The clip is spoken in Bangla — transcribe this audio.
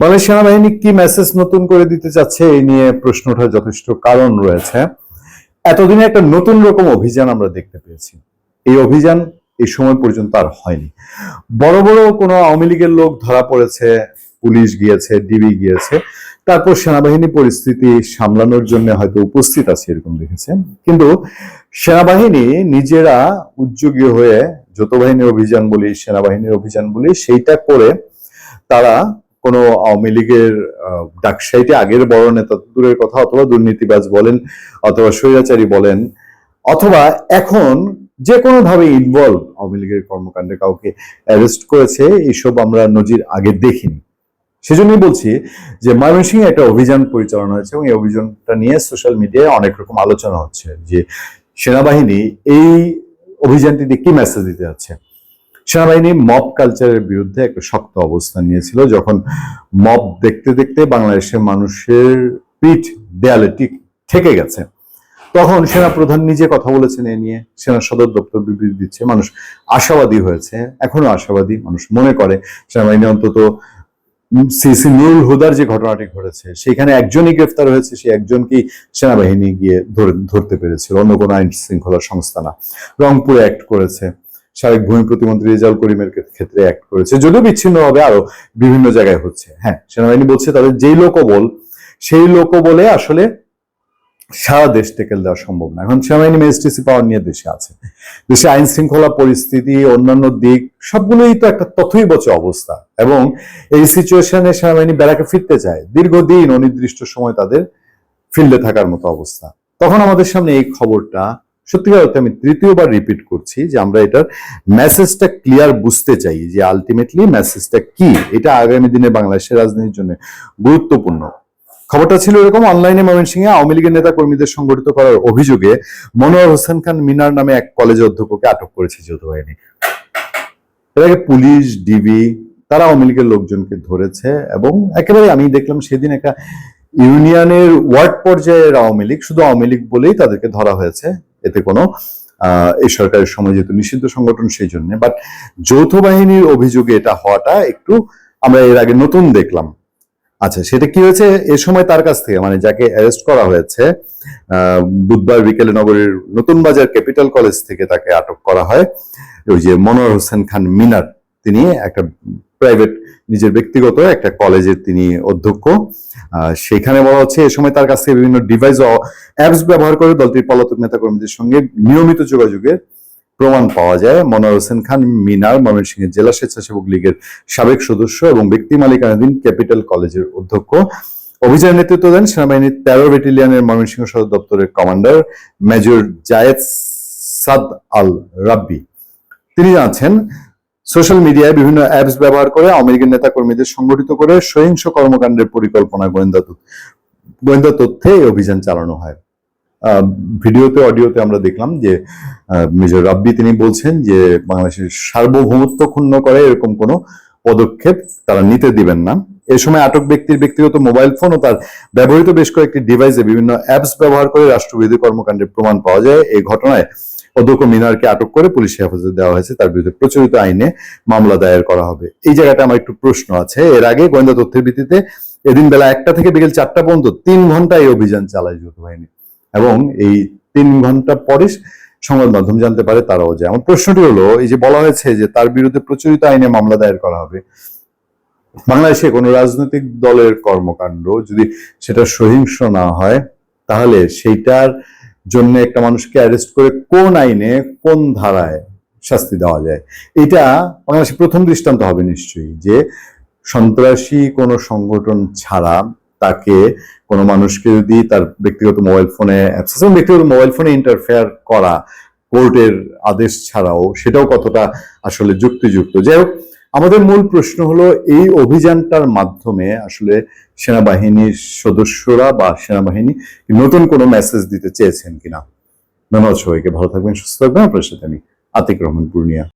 বাংলাদেশ সেনাবাহিনী কি মেসেজ নতুন করে দিতে চাচ্ছে এই নিয়ে প্রশ্ন ওঠার যথেষ্ট কারণ রয়েছে। এতদিনে একটা নতুন রকম অভিযান আমরা দেখতে পেয়েছি। এই অভিযান এই সময় পর্যন্ত আর হয়নি। বড় বড় কোনো আওয়ামী লীগের লোক ধরা পড়েছে, পুলিশ গিয়েছে, ডিবি গিয়েছে, তারপর সেনাবাহিনী পরিস্থিতি সামলানোর জন্য হয়তো উপস্থিত আছে এরকম দেখেছেন। কিন্তু সেনাবাহিনী নিজেরা উদ্যোগী হয়ে যৌথ বাহিনীর অভিযান বলি, সেনাবাহিনীর অভিযান বলি, সেইটা করে তারা কোনো আওয়ামী লীগের ডাকসাইটে আগের বড় নেতা দূরের কথা অথবা দুর্নীতিবাজ বলেন অথবা স্বৈরাচারী বলেন অথবা এখন যে কোনো ভাবে ইনভলভ আওয়ামী লীগের কর্মকাণ্ডে কাউকে অ্যারেস্ট করেছে এইসব আমরা নজির আগে দেখিনি। সেজন্যই বলছি যে ময়মনসিংহে একটা অভিযান পরিচালনা হয়েছে এবং এই অভিযানটা নিয়ে সোশ্যাল মিডিয়ায় অনেক রকম আলোচনা হচ্ছে যে সেনাবাহিনী এই অভিযানটিতে কি মেসেজ দিতে যাচ্ছে। সেনাবাহিনী মব কালচারের বিরুদ্ধে একটা শক্ত অবস্থান নিয়েছিল, যখন মব দেখতে দেখতে বাংলাদেশের মানুষের পিঠ দেয়ালে ঠেকে গেছে। তখন সেনা প্রধান নিজে কথা বলেছেন এ নিয়ে, সেনা সদর দপ্তর বিবৃতি দিচ্ছে, মানুষ আশাবাদী হয়েছে, এখনও আশাবাদী, মানুষ মনে করে। সেনাবাহিনী অন্তত সিসি নুরুল হুদার যে ঘটনাটি ঘটেছে, সেখানে একজনই গ্রেফতার হয়েছে, সেই একজনকেই সেনাবাহিনী গিয়ে ধরে, ধরতে পেরেছিল, অন্য কোনো আইন শৃঙ্খলা সংস্থা না। রংপুরে অ্যাক্ট করেছে। সাবেক ভূমি প্রতিমন্ত্রী রেজাল করিমের ক্ষেত্রে অ্যাক্ট করেছে। যদিও বিচ্ছিন্নভাবে আরও বিভিন্ন জায়গায় হচ্ছে। হ্যাঁ সেনাবাহিনী বলছে তাদের যেই লোকবল, সেই লোকবলে আসলে সারা দেশ টেকেল দেওয়া সম্ভব না। এখন সেনাবাহিনী ম্যাজিস্ট্রেসি পাওয়ার নিয়ে দেশে আছে। দেশে আইন শৃঙ্খলা পরিস্থিতি, অন্যান্য দিক, সবগুলোই তো একটা তথই বচে অবস্থা। এবং এই সিচুয়েশনে সেনাবাহিনী বেড়াকে ফিরতে চায়। দীর্ঘদিন অনির্দিষ্ট সময় তাদের ফিল্ডে থাকার মতো অবস্থা। তখন আমাদের সামনে এই খবরটা সত্যিকার অর্থে আমি তৃতীয়বার রিপিট করছি যে আমরা এটার মেসেজটা ক্লিয়ার বুঝতে চাই যে আলটিমেটলি মেসেজটা কি? এটা আগামী দিনে বাংলাদেশের রাজনীতির জন্য গুরুত্বপূর্ণ। খবরটা ছিল এরকম অনলাইনে ময়মনসিংহে আওয়ামী লীগের নেতা কর্মীদের সংগঠিত করার অভিযোগে মনোয়ার হোসেন খান মিনার নামে এক কলেজের অধ্যক্ষকে আটক করেছে যৌথ বাহিনী। এর আগে পুলিশ ডিবি তারা আওয়ামী লীগের লোকজনকে ধরেছে এবং একেবারে আমি দেখলাম সেদিন একটা ইউনিয়নের ওয়ার্ড পর্যায়ের আওয়ামী লীগ, শুধু আওয়ামী লীগ বলেই তাদেরকে ধরা হয়েছে। এতে কোনো এই সরকারের সময় যেহেতু নিষিদ্ধ সংগঠন, সেই জন্য। বাট যৌথ বাহিনীর অভিযোগে এটা হওয়াটা একটু আমরা এর আগে নতুন দেখলাম। আচ্ছা সেটা কি হয়েছে? এ সময় তার কাছ থেকে মানে যাকে অ্যারেস্ট করা হয়েছে বুধবার বিকেলে নগরীর নতুন বাজার ক্যাপিটাল কলেজ থেকে তাকে আটক করা হয়। ওই যে মনোয়ার হোসেন খান মিনার, তিনি একটা প্রাইভেট নিজের ব্যক্তিগত একটা কলেজের তিনি অধ্যক্ষ। সেখানে বলা হচ্ছে, এ সময় তার কাছ থেকে বিভিন্ন ডিভাইস ও অ্যাপস ব্যবহার করে দলটির পলাতক নেতাকর্মীদের সঙ্গে নিয়মিত যোগাযোগের প্রমাণ পাওয়া যায়। মনোয়ার হোসেন খান মিনার ময়মনসিংহের জেলা স্বেচ্ছাসেবক লীগের সাবেক সদস্য এবং ব্যক্তি মালিকানাধীন ক্যাপিটাল কলেজের অধ্যক্ষ। অভিযান নেতৃত্ব দেন সেনাবাহিনীর তেরো ব্যাটালিয়নের ময়মনসিংহ সদর দপ্তরের কমান্ডার মেজর জায়েদ সাদ আল রাব্বি তিনি জানাচ্ছেন সোশ্যাল মিডিয়ায় বিভিন্ন অ্যাপস ব্যবহার করে লীগের নেতা কর্মীদের সংগঠিত করে সহিংস কর্মকাণ্ডের পরিকল্পনা গোয়েন্দা গোয়েন্দা তথ্যে এই অভিযান চালানো হয়। ভিডিওতে, অডিওতে আমরা দেখলাম যে মেজর রাব্বি তিনি বলছেন যে, বাংলাদেশের সার্বভৌমত্ব ক্ষুণ্ণ করে এরকম কোনো পদক্ষেপ তারা নিতে দিবেন না। এ সময় আটক ব্যক্তির ব্যক্তিগত মোবাইল ফোন ও তার ব্যবহৃত বেশ কয়েকটি ডিভাইসে বিভিন্ন অ্যাপস ব্যবহার করে রাষ্ট্রবিরোধী কর্মকাণ্ডের প্রমাণ পাওয়া যায়। এই ঘটনায় অধ্যক্ষ মিনারকে আটক করে পুলিশ হেফাজতে দেওয়া হয়েছে। তার বিরুদ্ধে প্রচলিত আইনে মামলা দায়ের করা হবে। এই জায়গাটা আমার একটু প্রশ্ন আছে। এর আগে গোয়েন্দা তথ্যের ভিত্তিতে এদিন বেলা একটা থেকে বিকেল চারটা পর্যন্ত তিন ঘণ্টা এই অভিযান চালায় যৌথ বাহিনী। এবং এই তিন ঘণ্টা পরে সংবাদ মাধ্যম জানতে পারে তারাও যায়। আমার প্রশ্নটি হলো, এই যে বলা হয়েছে যে তার বিরুদ্ধে প্রচলিত আইনে মামলা দায়ের করা হবে, বাংলাদেশে কোনো রাজনৈতিক দলের কর্মকাণ্ড যদি সেটা সহিংস না হয়, তাহলে সেইটার জন্য একটা মানুষকে অ্যারেস্ট করে কোন আইনে, কোন ধারায় শাস্তি দেওয়া যায়। এটা বাংলাদেশে প্রথম দৃষ্টান্ত হবে নিশ্চয়ই যে সন্ত্রাসী কোনো সংগঠন ছাড়া তাকে কোনো মানুষকে যদি তার ব্যক্তিগত মোবাইল ফোনে ব্যক্তিগত মোবাইল ফোনে ইন্টারফেয়ার করা, কোর্টের আদেশ ছাড়াও, সেটাও কতটা আসলে যুক্তিযুক্ত। যাই হোক আমাদের মূল প্রশ্ন হলো, এই অভিযানটার মাধ্যমে আসলে সেনাবাহিনীর সদস্যরা বা সেনাবাহিনী নতুন কোনো মেসেজ দিতে চেয়েছেন কিনা? ধন্যবাদ সবাইকে, ভালো থাকবেন, সুস্থ থাকবেন। আপনার সাথে আমি আতিক রহমান পূর্ণিয়া।